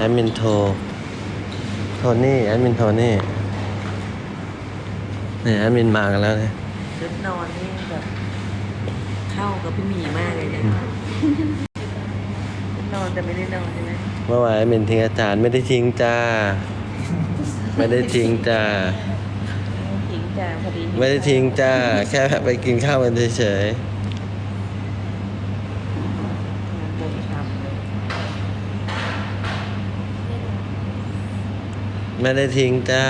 แอดมินโทรโทนี่แอดมินโทนี่เนี่ยแอดมินมากันแล้วเนี่ยชุดนอนนี่แบบเข้ากับพี่หมีมากเลยเนี่ยชุดนอนแต่ไม่ได้นอนใช่ไหมเมื่อวานแอดมินทิ้งอาจารย์ไม่ได้ทิ้งจ้า ไม่ได้ทิ้งจ้า ทิ้งจ้าพอดีไม่ได้ทิ้งจ้า แค่ไปกินข้าวกันเฉยบนช้ำเลย ๆ ไม่ได้ทิ้งจ้า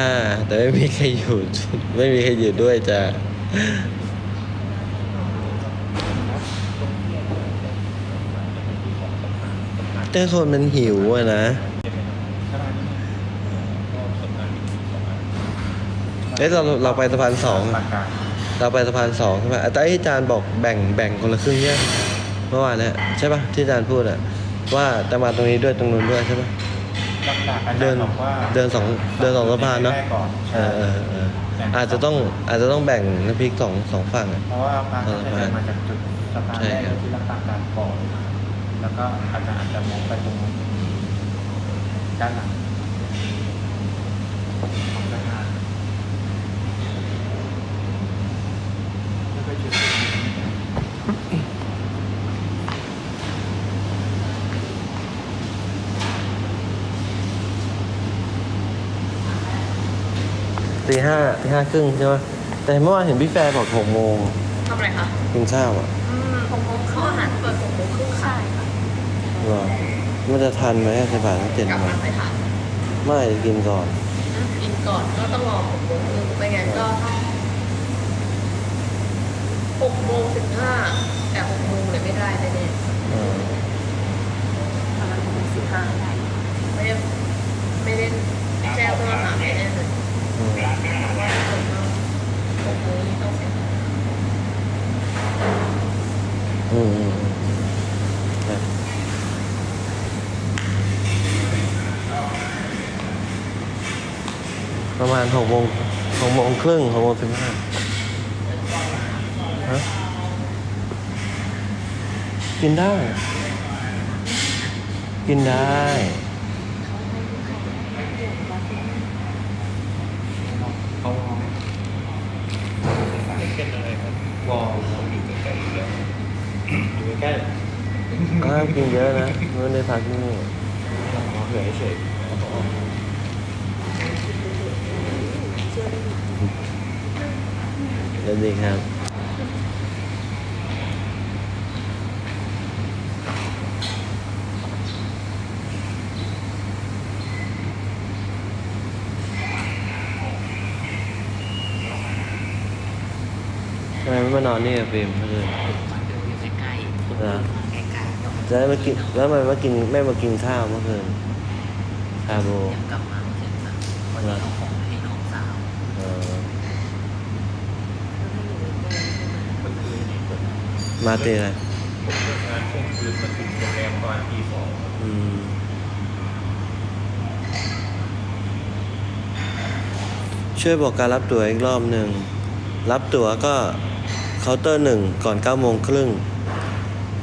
แต่ไม่มีใครอยู่ ไม่มีใครอยู่ด้วยจ้าแต่คนมันหิวอะนะเอ้ยเราเราไปสะพานสองเราไปสะพานสองใช่ไหมแต่ที่อาจารย์บอกแบ่งแบ่งคนละครึ่งเนี่ยเมื่อวานเนี่ยใช่ปะที่อาจารย์พูดอะว่าจะมาตรงนี้ด้วยตรงนู้นด้วยใช่ปะ หลักๆอาจาเดิรนย์บอกว่าเดินสองเดินสองสะพานเนาะได้ก่อนเออเออเอออาจจะต้องอาจจะต้องแบ่งน้ำพริกสองสองฝั่งอะ เพราะว่าพระจะเดินมาจากจุดสะพานใช่แรกครับ ที่รักษาการก่อนแล้วก็อาจารย์อาจจะมองไปตรงด้านหลังของสะพานแล้วก็จุด ตีห้าตีห้าครึ่งใช่ไหมแต่เมื่อวานเห็นพี่แฟร์บอกหกโมงทำอะไรคะกินข้าวอะอืมหกโมงครึ่งอาหารเปิดหกโมงครึ่งค่ะหรอมันจะทันไหมใช่ป่ะตั้งเจ็ดกลับโมมางไปค่ะไม่กินก่อน กินก่อนก็ต้องรอหกโมงครึ่งไม่งั้นก็หกโมงสิบห้าแต่หกโมงเลยไม่ได้แน่ เออ ประมาณหกสิบห้าได้ ๆไม่ได้ไม่ได้แจ้งตัวหาไม่แน่เลย อืม ว่าคนก็หกโมงนี่ต้องเสร็จ อืมอืมอืมครับประมา ณหกโมงหกโมงครึ่งหกโมงสิบห้าฮะกินได้ กินได้ เขาเป็นอะไรครับวอลอยู่ใกล้ๆแล้วอยู่ใกล้ก็กินเยอะนะไม่ได้พักที่นี่เราเผื่อเฉย เดี๋ยวดีครับ ทำไมไม่มานอนนี่กับฟิล์มเมื่อคืนใกล้เหรอๆใกล้ๆต้องจะได้มากินแล้วทำไมมากินไม่มากินข้าวเมื่อคืนคาโบยังกลับมาเสร็จนะวันนี้เอาของให้น้องสาว เออ เมื่อคืนนี้ผม มาเตะอะไรผมเลิกงานเที่ยงคืนมาถึงโรงแรมประมาณตีสองอืมช่วยบอกการรับตั๋วอีกรอบหนึ่ง รับตั๋วก็เคาน์เตอร์หนึ่งก่อนเก้าโมงครึ่ง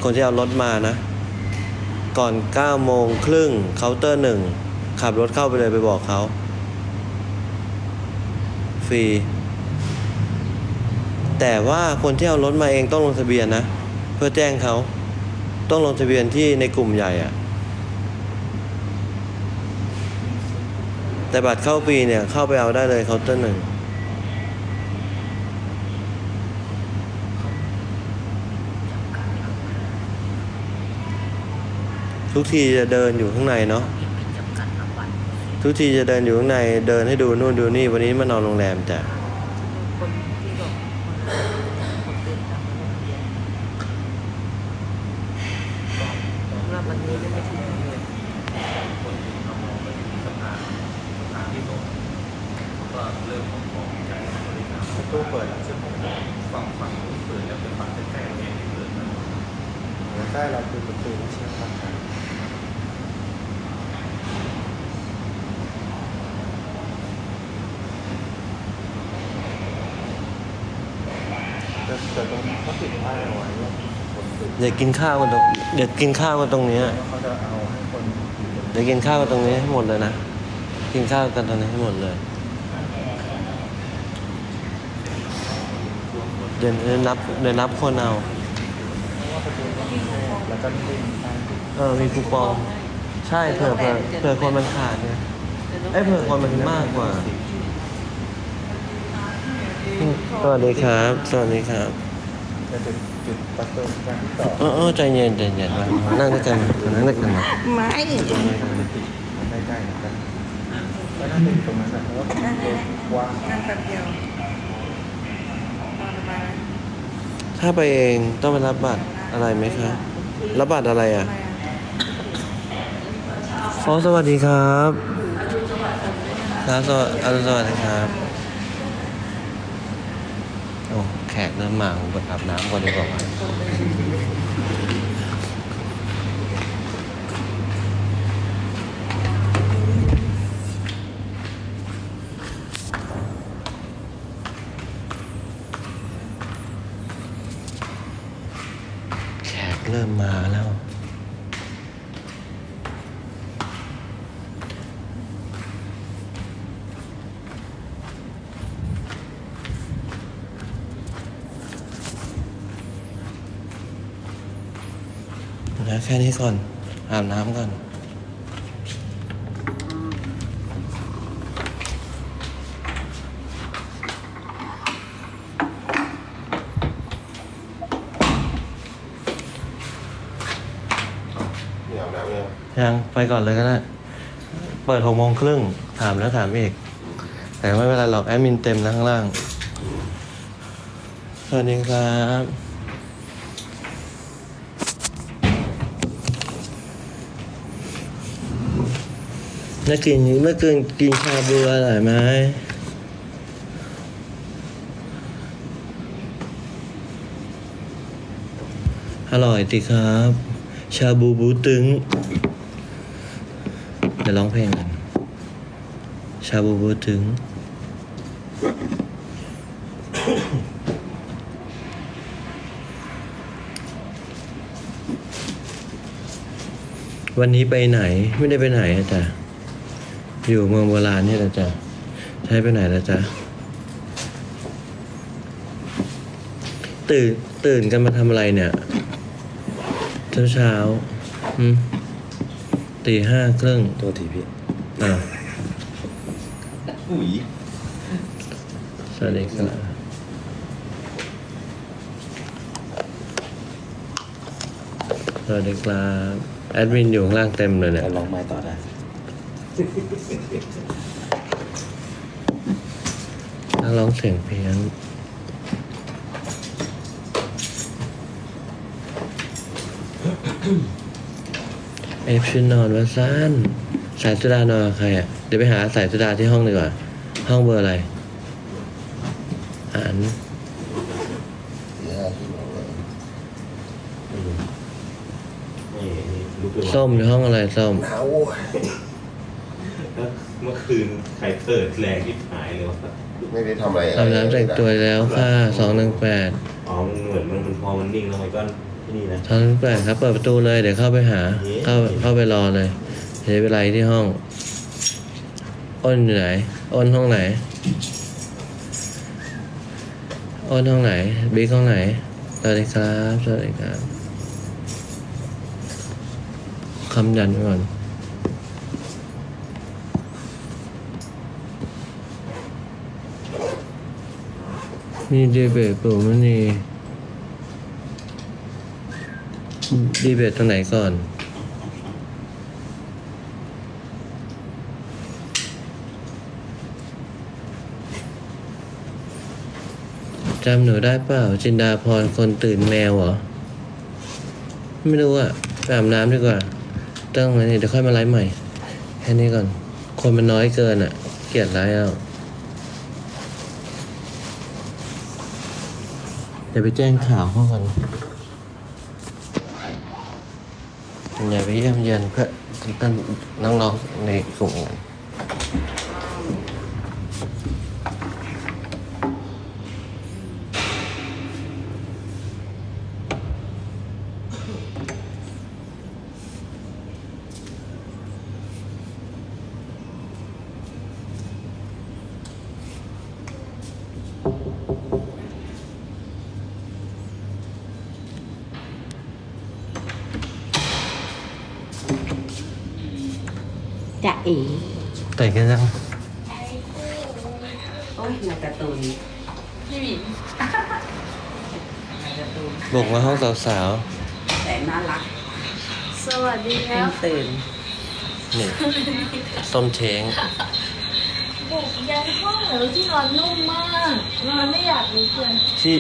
คนที่เอารถมานะ ก่อนเก้าโมงครึ่งเคาน์เตอร์หนึ่งขับรถเข้าไปเลยไปบอกเขา ฟรี แต่ว่าคนที่เอารถมาเองต้องลงทะเบียนนะ เพื่อแจ้งเขาต้องลงทะเบียนที่ในกลุ่มใหญ่อะแต่บัตรเข้าฟรีเนี่ยเข้าไปเอาได้เลยเคาน์เตอร์หนึ่งทุกทีจะเดินอยู่ข้างในเนาะทุกทีจะเดินอยู่ข้างในเดินให้ดูนู่นดูนี่วันนี้มานอนโรงแรมจ้ะ คนที่บอกคนตื่นตามโรงเรียนสำหรับวันนี้ไม่ได้ทิ้งเลย คนที่เอามองไปที่สะพานสะพานที่ตรงเขาก็เริ่มของของใจบริการประตูเปิดซึ่งผมฝั่งฝั่งนู้นเปิดแล้วเป็นฝั่งใกล้ๆเนี่ยที่เปิดนะ ใช่เราคือประตูไม่ใช่ครับ แต่แต่ตรงนี้เขาติดป้ายเอาไว้ว่าคนติดเดี๋ยวกินข้าวกันตรงเดี๋ยวกินข้าวกันตรงเนี้ยแล้วเขาจะเอาให้คนอยู่บนเเดี๋ยวกินข้าวกันตรงนี้ให้หมดเลยนะ กินข้าวกันตรงนี้ให้หมดเลย เดี๋ยวเดี๋ยวนับเดี๋ยวนับคนเอาแล้วก็นิ่งๆตั้งเออมีคูปอง ใช่เผื่อเผื่อเผื่อคนมันขาดเนี่ยเอ้ยเผื่อคนมันมากกว่า ส วัสดีครับ สวัสดีครับจะจุดจุดประตูการที่ต่อเออเออใจเย็นใจเย็นมานั่งด้วยกันมานั่งด้วยกันมาไม่ใกล้ๆกันแล้วนั่งอยู่ตรงนั้นนะเพราะว่าว่างนั่งแป๊บเดียวมามาถ้าไปเองต้องไปรับบัตรอะไรไหมคะรับบัตรอะไรอะอ๋อสวัสดีครับครับสวัสดีอรุณสวัสดีครับ โอ้แข กเริ่มมาผมไปอาบน้ำก่อนดีกว่าแขกเริ่มมาแล้ว ค่นี้ก่อน อาบน้ำก่อนเดี๋ยวแล้วเนี่ยยังไปก่อนเลยก็ได้ เปิดหกโมงครึ่ง ถามแล้วถามอีก แต่ไม่เป็นไรหรอกแอดมินเต็มแล้วข้างล่าง สวัสดีครับ เมื่อกินเมื่อคืนกินชาบูอร่อยไหมอร่อยติครับ ชาบูบูตึงเดี๋ยวร้องเพลงกันชาบูบูตึง วันนี้ไปไหนไม่ได้ไปไหนอะจ๊ะ อยู่เมืองโบราณนี่แหละจ๊ะใช้ไปไหนแล้วจ๊ะ ตื่นตื่นกันมาทำอะไรเนี่ย เช้าเช้าๆอืมตีห้าครึ่งตัวทีพี่อ่าอุ้ยสวัสดีครับสวัสดีครับ แอดมินอยู่ข้างล่างเต็มเลยเนี่ยเราลองไม้ต่อได้ นักร้องเสียงเพี้ยนเอฟชินนอนวะซ่านสายสุดานอนกับใครอะ เดี๋ยวไปหาสายสุดาที่ห้องดีกว่า ห้องเบอร์อะไรอ่านนี่นี่ลุกขึ้นมาส้มในห้องอะไรส้ม หนาว เมื่อคืนใครเปิดแรงที่หายเลยวะไม่ได้ทำอะไรอาบน้ำแต่งตัวแล้วค่ะสองหนึ่งแปดอ๋อมันเหมือนมันมันพอมันนิ่งแล้วมันก็ที่นี่นะสองหนึ่งแปดครับ เปิดประตูเลยเดี๋ยวเข้าไปหา เข้าเข้าไปรอเลยเดี๋ยวไปไลที่ห้อง อ้นอยู่ไหน อ้นห้องไหน อ้นห้องไหน บิ๊กห้องไหน สวัสดีครับ สวัสดีครับ คำยันไว้ก่อน นี่ดีเบตปู่มันนี่ดีเบตตรงไหนก่อนจำหนูได้เปล่า จินดาพรคนตื่นแมวเหรอ ไม่รู้อะไปอาบน้ำดีกว่าต้องไว้นี่เดี๋ยวค่อยมาไลฟ์ใหม่ แค่นี้ก่อน คนมันน้อยเกินอะเกลียดไลฟ์เอา ดี๋ยวไปแจ้งข่าวเขากันอย่าไปเยี่ยมเยียนเพื่อนท่านน้องๆในกลุ่มกัน จะเอ๋ แต่งกันยัง โอ้ยในการ์ตูน พี่หมิงในการ์ตูนบุกมาห้องสาวแต่น่ารักสวัสดีคเพิ่รังบตื่นๆนี่ส้มเช้งบุกยันห้องแล้วที่นอนนุ่มมากนอนไม่อยากลุกเลยที่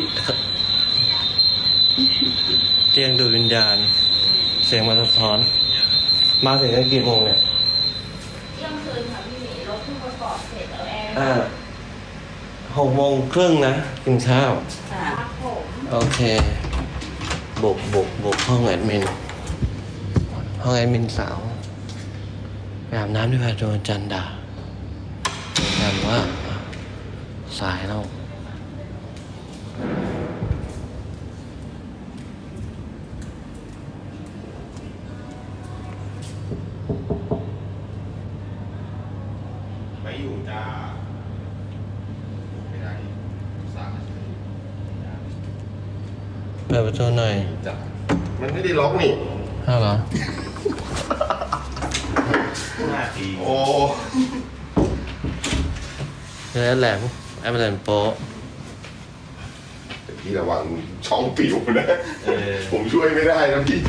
เตียงดูดวิญญาณ เสียงมาสะท้อน มาถึงกันกี่โมงเนี่ย เที่ยงคืนค่ะพี่หมีรถเพิ่งประกอบเสร็จแล้วแอร์อ่า หกโมงครึ่งนะกินข้าวค่ะครับผมโอเคบุกบุกบุกห้องแอดมิน ห้องแอดมินสาวไปอาบน้ำที่พาโดนจันด่ากันว่า สายแล้ว ไม่อยู่จ้าไม่ได้สาม เปิดประตูหน่อย จ้ามันไม่ได้ล็อกนี่ ห้าวเหรอ ห้าทีโอ้ เนื้อ แหลมแอปเปิลโป๊ะพี่ระวังช่องปิวนะ เออผมช่วยไม่ได้นะพี่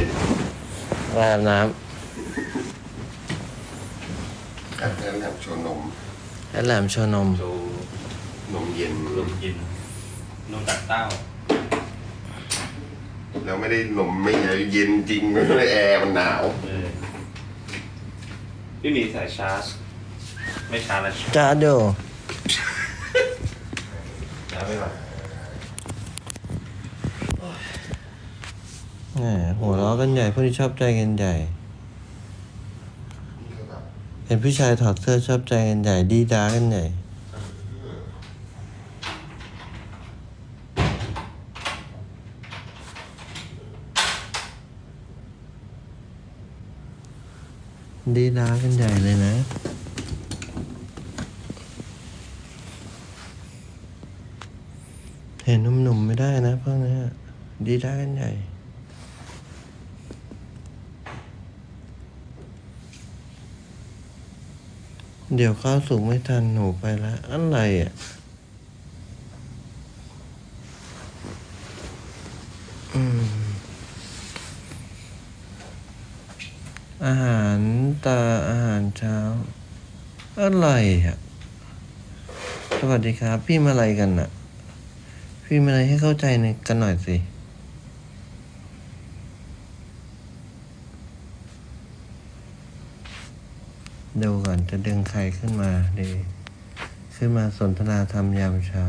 แอาบน้แอบแอบชวนนมำแอดแหลมโชว์นมโจนมเย็น ลมกินนมตัดเต้า แล้วไม่ได้นมไม่เย็นจริงไม่ได้แอร์มันหนาว เออพี่หมีใส่ชาร์จ ไม่ชาร์จแล้วจ้าโดชาร์จ ไม่หรอแหมหัวเราะกันใหญ่พวกที่ชอบใจกันใหญ่ เห็นผู้ชายถอดเสื้อชอบใจกันใหญ่ดีด้ากันใหญ่ดีด้ากันใหญ่เลยนะ เห็นหนุ่มๆ ได้นะพวกนี้ดีได้กันใหญ่เดี๋ยวข้าวสุกไม่ทันหนูไปแล้วอะไรอะอืมอาหารตาอาหารเช้า อะไรอะ สวัสดีครับ พี่มาอะไรกันอะ พี่มาอะไรให้เข้าใจในกันหน่อยสิ ดูก่อนจะดึงใครขึ้นมาดี ขึ้นมาสนทนาธรรมยามเช้า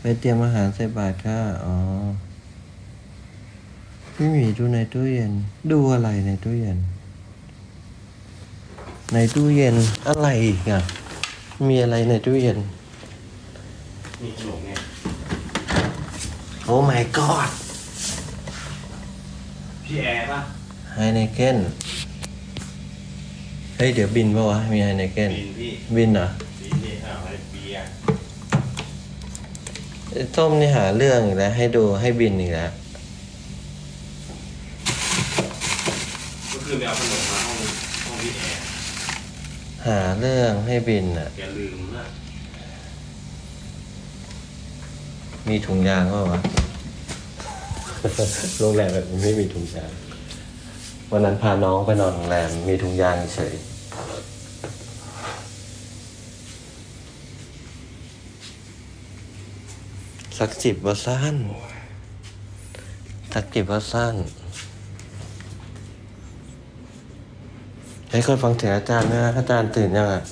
ไปเตรียมอาหารใส่บาตรค่ะ อ๋อ พี่หมีดูในตู้เย็น ดูอะไรในตู้เย็น ในตู้เย็นอะไรอีกอะ มีอะไรในตู้เย็นนี่ขนมไง โอ้ my god พี่แอร์ป่ะไฮเนเกนเฮ้ย เดี๋ยวบินปะวะ มีไฮเนเกนบินพี่บินเหรอบินนี่อ้าวไอ้เบียร์ไอ้ส้มนี่หาเรื่องอีกแล้ว ให้ดูให้บินอีกแล้ว คือไปเอาขนมมาห้องห้องพี่แอร์หาเรื่องให้บินอะ แกลืมนะมีถุงยางเปล่าวะโรงแรมแบบนี้ไม่มีถุงยางวันนั้นพาน้องไปนอนโรงแรมมีถุงยางเฉยสักจิบว่าสั้นสักจิบว่าสั้น ให้คนฟังเสียงอาจารย์นะอาจารย์ตื่นยังอะ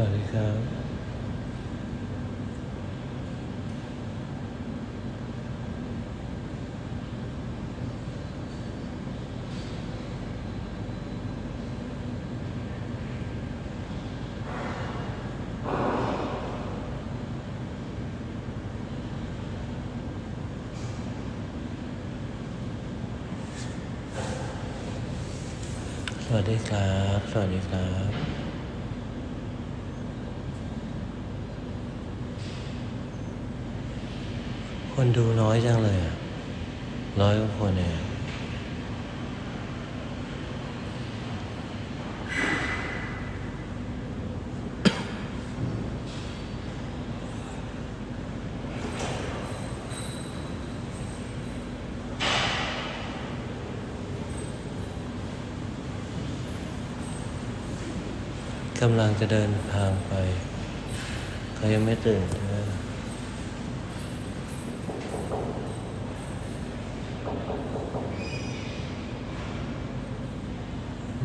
วัสดีครับ สวัสดีครับ สวัสดีครับ คนดูน้อยจังเลยอะร้อยกว่าคนเองกำลังจะเดินทางไป เขายังไม่ตื่นใช่ไหม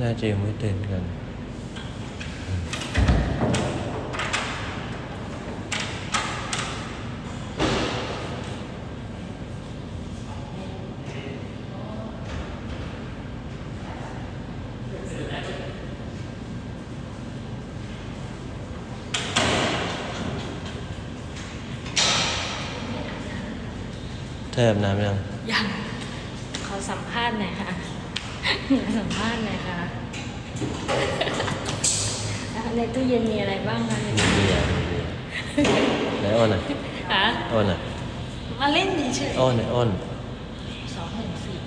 น่าจะยังไม่ตื่นกัน เธออาบน้ำยัง ยัง ขอสัมภาษณ์หน่อยค่ะขอสัมภาษณ์หน่อยค่ะ ในตู้เย็นมีอะไรบ้างคะในมีตู้เบีเย็ยนร์มีเบียร์ไหนอ้นอะคะอ้นอะมาเล่นเฉยอ้นไหนอ้นๆสองหนึ่งสี่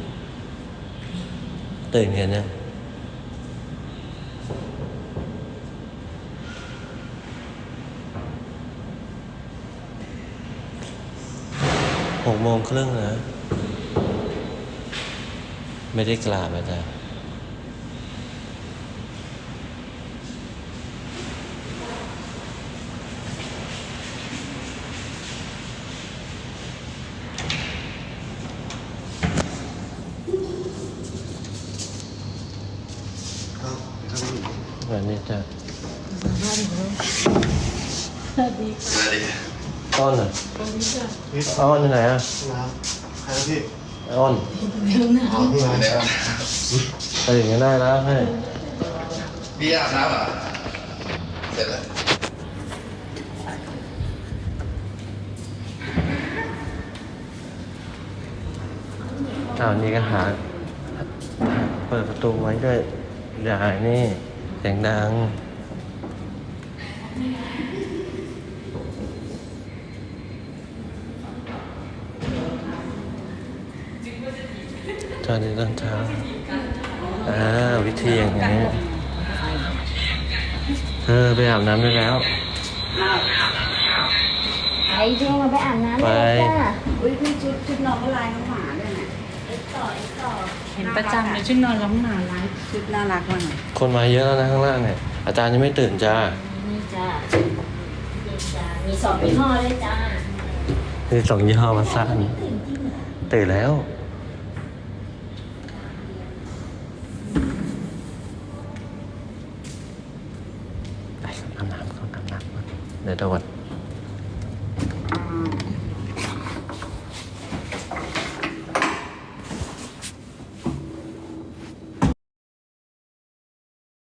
ตื่นกันยังหกโมงครึ่งนะ ไม่ได้กราบอาจารย์วันนี้จะ สัมภาษณ์หนูสวัสดีค่ะ อะไร อ้นอะ สวัสดีค่ะ อ้อนอยู่ไหนอะใครนะพี่อ้นเร็วนะอ๋อพี่มาแล้วตื่นกันได้แล้วให้พี่อาบน้ำเหรอเสร็จแล้วอ้าวนี่ก็หา เปิดประตูไว้ด้วยอย่านี่เสียงดัง อนนี้ตอนเช้าอ่าวิธีอย่างนี้ เธอไปอาบน้ำได้แล้วไอ้ช่วงมาไปอาบน้ำไป เลยจ้าอุ้ยพี่ชุดชุดน้องก็ลายน้องหมาด้วยนะไอ้ต่อไอ้ต่อเห็นประจำเลยชุดนอนน้องหมาลายชุดน่ารักมากเลยคนมาเยอะแล้วนะข้างล่างเนี่ย อาจารย์ยังไม่ตื่นจ้านี่จ้านี่จ้ามีสองยี่ห้อเลยจ้านี่สองยี่ห้อมาซ่านตื่นแล้ว ไ